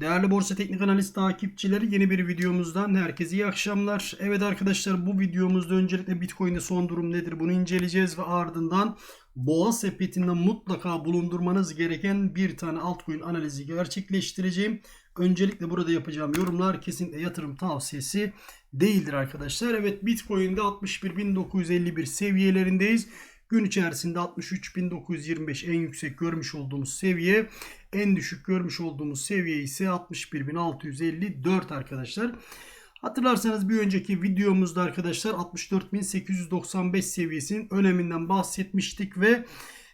Değerli Borsa Teknik Analiz takipçileri yeni bir videomuzdan herkese iyi akşamlar. Evet arkadaşlar bu videomuzda öncelikle Bitcoin'de son durum nedir bunu inceleyeceğiz ve ardından boğa sepetinde mutlaka bulundurmanız gereken bir tane altcoin analizi gerçekleştireceğim. Öncelikle burada yapacağım yorumlar kesinlikle yatırım tavsiyesi değildir arkadaşlar. Evet Bitcoin'de 61.951 seviyelerindeyiz. Gün içerisinde 63.925 en yüksek görmüş olduğumuz seviye. En düşük görmüş olduğumuz seviye ise 61.654 arkadaşlar. Hatırlarsanız bir önceki videomuzda arkadaşlar 64.895 seviyesinin öneminden bahsetmiştik ve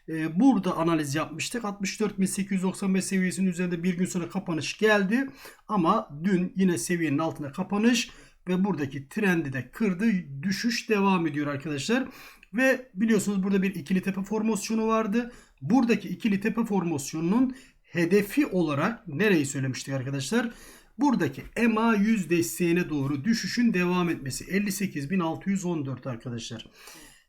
e, burada analiz yapmıştık. 64.895 seviyesinin üzerinde bir gün sonra kapanış geldi. Ama dün yine seviyenin altına kapanış ve buradaki trendi de kırdı. Düşüş devam ediyor arkadaşlar. Ve biliyorsunuz burada bir ikili tepe formasyonu vardı. Buradaki ikili tepe formasyonunun hedefi olarak nereyi söylemiştik arkadaşlar? Buradaki EMA 100 desteğine doğru düşüşün devam etmesi 58.614 arkadaşlar.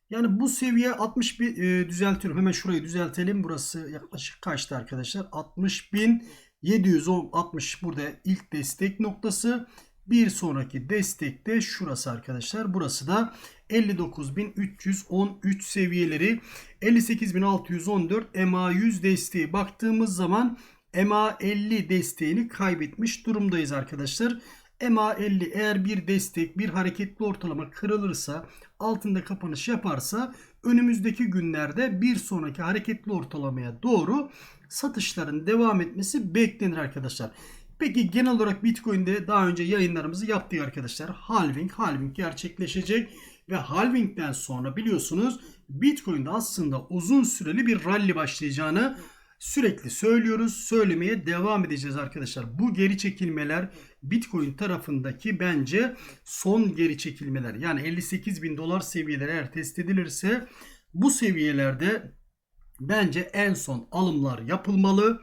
Yani bu seviye 60 bin e, düzeltiyorum. Hemen şurayı düzeltelim. Burası yaklaşık kaçtı arkadaşlar? 60.760 burada ilk destek noktası. Bir sonraki destek de şurası arkadaşlar. Burası da 59.313 seviyeleri. 58.614 EMA 100 desteği baktığımız zaman EMA 50 desteğini kaybetmiş durumdayız arkadaşlar. EMA 50 eğer bir destek bir hareketli ortalama kırılırsa altında kapanış yaparsa önümüzdeki günlerde bir sonraki hareketli ortalamaya doğru satışların devam etmesi beklenir arkadaşlar. Peki genel olarak Bitcoin'de daha önce yayınlarımızı yaptık arkadaşlar. Halving, halving gerçekleşecek ve halvingden sonra biliyorsunuz Bitcoin'de aslında uzun süreli bir rally başlayacağını sürekli söylüyoruz. Söylemeye devam edeceğiz arkadaşlar. Bu geri çekilmeler Bitcoin tarafındaki bence son geri çekilmeler. Yani 58 bin dolar seviyeleri eğer test edilirse bu seviyelerde bence en son alımlar yapılmalı.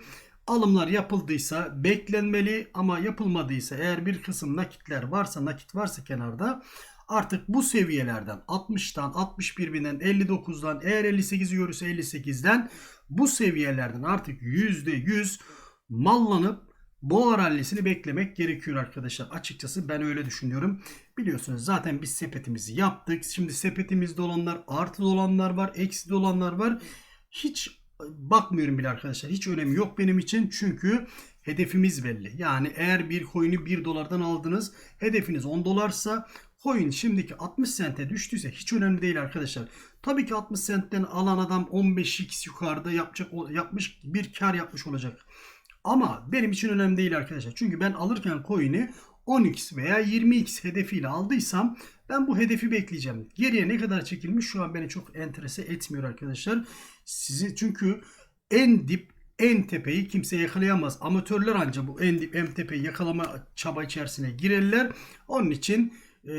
Alımlar yapıldıysa beklenmeli ama yapılmadıysa eğer bir kısım nakitler varsa nakit varsa kenarda artık bu seviyelerden 60'tan 61 binden 59'dan eğer 58'i görürse 58'den bu seviyelerden artık %100 mallanıp boğa rallisini beklemek gerekiyor arkadaşlar. Açıkçası ben öyle düşünüyorum. Biliyorsunuz zaten biz sepetimizi yaptık. Şimdi sepetimizde olanlar artı olanlar var, eksi olanlar var. Hiç bakmıyorum bile arkadaşlar. Hiç önemi yok benim için. Çünkü hedefimiz belli. Yani eğer bir coin'i 1 dolardan aldınız. Hedefiniz 10 dolarsa coin şimdiki 60 sente düştüyse hiç önemli değil arkadaşlar. Tabii ki 60 sentten alan adam 15x yukarıda yapacak yapmış bir kar yapmış olacak. Ama benim için önemli değil arkadaşlar. Çünkü ben alırken coin'i 10x veya 20x hedefiyle aldıysam ben bu hedefi bekleyeceğim. Geriye ne kadar çekilmiş şu an beni çok enterese etmiyor arkadaşlar. Sizi çünkü en dip en tepeyi kimse yakalayamaz. Amatörler ancak bu en dip en tepeyi yakalama çaba içerisine girerler. Onun için e,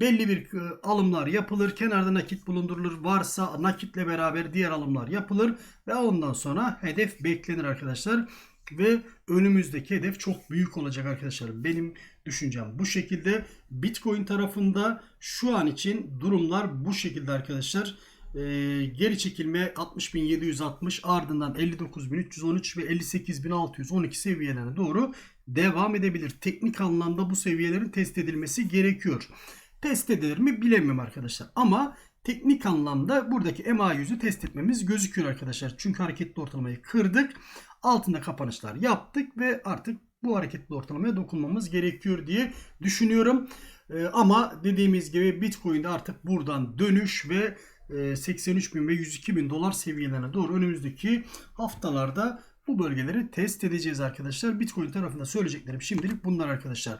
belli bir e, alımlar yapılır. Kenarda nakit bulundurulur. Varsa nakitle beraber diğer alımlar yapılır. Ve ondan sonra hedef beklenir arkadaşlar. Ve önümüzdeki hedef çok büyük olacak arkadaşlar. Benim düşüncem bu şekilde. Bitcoin tarafında şu an için durumlar bu şekilde arkadaşlar. Ee, geri çekilme 60.760 ardından 59.313 ve 58.612 seviyelerine doğru devam edebilir. Teknik anlamda bu seviyelerin test edilmesi gerekiyor. Test edilir mi bilemiyorum arkadaşlar. Ama teknik anlamda buradaki EMA yüzü test etmemiz gözüküyor arkadaşlar. Çünkü hareketli ortalamayı kırdık. Altında kapanışlar yaptık ve artık bu hareketli ortalamaya dokunmamız gerekiyor diye düşünüyorum. Ee, ama dediğimiz gibi Bitcoin'de artık buradan dönüş ve 83 bin ve 102 bin dolar seviyelerine doğru önümüzdeki haftalarda bu bölgeleri test edeceğiz arkadaşlar. Bitcoin tarafında söyleyeceklerim şimdilik bunlar arkadaşlar.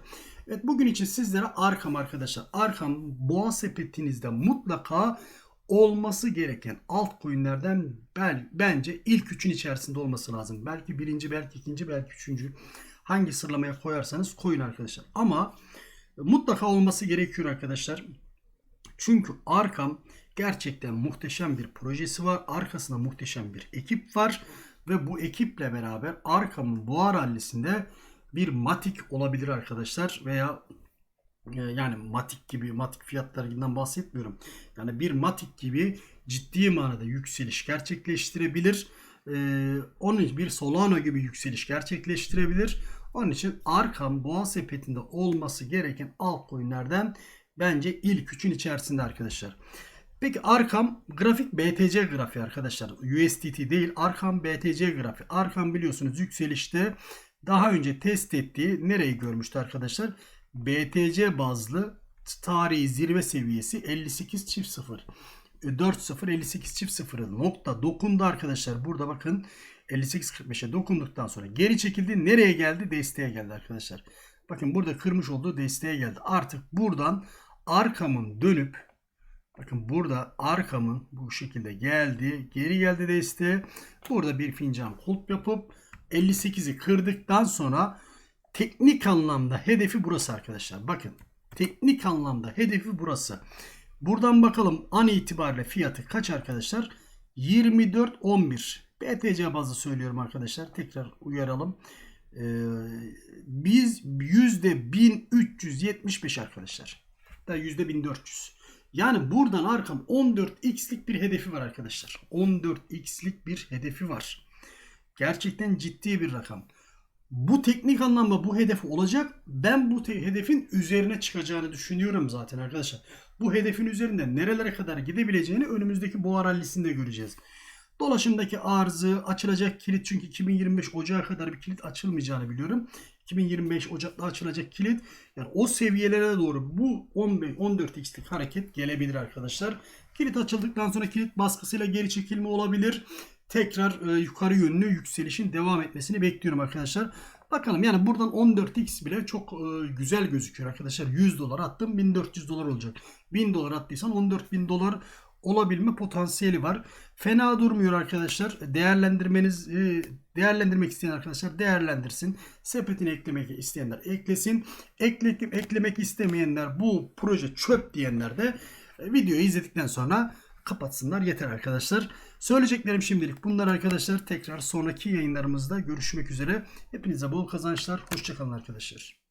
Evet bugün için sizlere Arkam arkadaşlar. Arkam boğa sepetinizde mutlaka olması gereken altcoin'lerden bel, bence ilk üçün içerisinde olması lazım. Belki birinci, belki ikinci, belki üçüncü. Hangi sıralamaya koyarsanız koyun arkadaşlar. Ama mutlaka olması gerekiyor arkadaşlar. Çünkü Arkam gerçekten muhteşem bir projesi var. Arkasında muhteşem bir ekip var. Ve bu ekiple beraber Arkam'ın boğa rallisinde bir matik olabilir arkadaşlar. Veya e, yani matik gibi matik fiyatlarından bahsetmiyorum. Yani bir matik gibi ciddi manada yükseliş gerçekleştirebilir. Ee, onun bir Solano gibi yükseliş gerçekleştirebilir. Onun için Arkam boğa sepetinde olması gereken altcoin'lerden bence ilk üçün içerisinde arkadaşlar. Peki Arkam grafik BTC grafiği arkadaşlar. USDT değil Arkam BTC grafiği. Arkam biliyorsunuz yükselişte daha önce test ettiği nereyi görmüştü arkadaşlar? BTC bazlı tarihi zirve seviyesi 58 çift 0. 4-0 58 çift 0 nokta dokundu arkadaşlar. Burada bakın 58-45'e dokunduktan sonra geri çekildi. Nereye geldi? Desteğe geldi arkadaşlar. Bakın burada kırmış olduğu desteğe geldi. Artık buradan arkamın dönüp bakın burada arkamın bu şekilde geldi. Geri geldi desteğe. Burada bir fincan kulp yapıp 58'i kırdıktan sonra teknik anlamda hedefi burası arkadaşlar. Bakın teknik anlamda hedefi burası. Buradan bakalım an itibariyle fiyatı kaç arkadaşlar? 24.11. BTC bazı söylüyorum arkadaşlar. Tekrar uyaralım. Ee, biz %1375 arkadaşlar. Da %1400. Yani buradan arkam 14x'lik bir hedefi var arkadaşlar. 14x'lik bir hedefi var. Gerçekten ciddi bir rakam. Bu teknik anlamda bu hedef olacak. Ben bu hedefin üzerine çıkacağını düşünüyorum zaten arkadaşlar. Bu hedefin üzerinde nerelere kadar gidebileceğini önümüzdeki boğa rallisinde göreceğiz. Dolaşımdaki arzı açılacak kilit çünkü 2025 Ocağı kadar bir kilit açılmayacağını biliyorum. 2025 Ocak'ta açılacak kilit yani o seviyelere doğru bu 15 14x'lik hareket gelebilir arkadaşlar. Kilit açıldıktan sonra kilit baskısıyla geri çekilme olabilir. Tekrar e, yukarı yönlü yükselişin devam etmesini bekliyorum arkadaşlar. Bakalım yani buradan 14x bile çok e, güzel gözüküyor arkadaşlar. 100 dolar attım 1400 dolar olacak. 1000 dolar attıysan 14.000 dolar olabilme potansiyeli var. Fena durmuyor arkadaşlar. Değerlendirmeniz e, değerlendirmek isteyen arkadaşlar değerlendirsin. Sepetine eklemek isteyenler eklesin. Ekle, eklemek istemeyenler bu proje çöp diyenler de e, videoyu izledikten sonra kapatsınlar yeter arkadaşlar. Söyleyeceklerim şimdilik bunlar arkadaşlar. Tekrar sonraki yayınlarımızda görüşmek üzere. Hepinize bol kazançlar. Hoşçakalın arkadaşlar.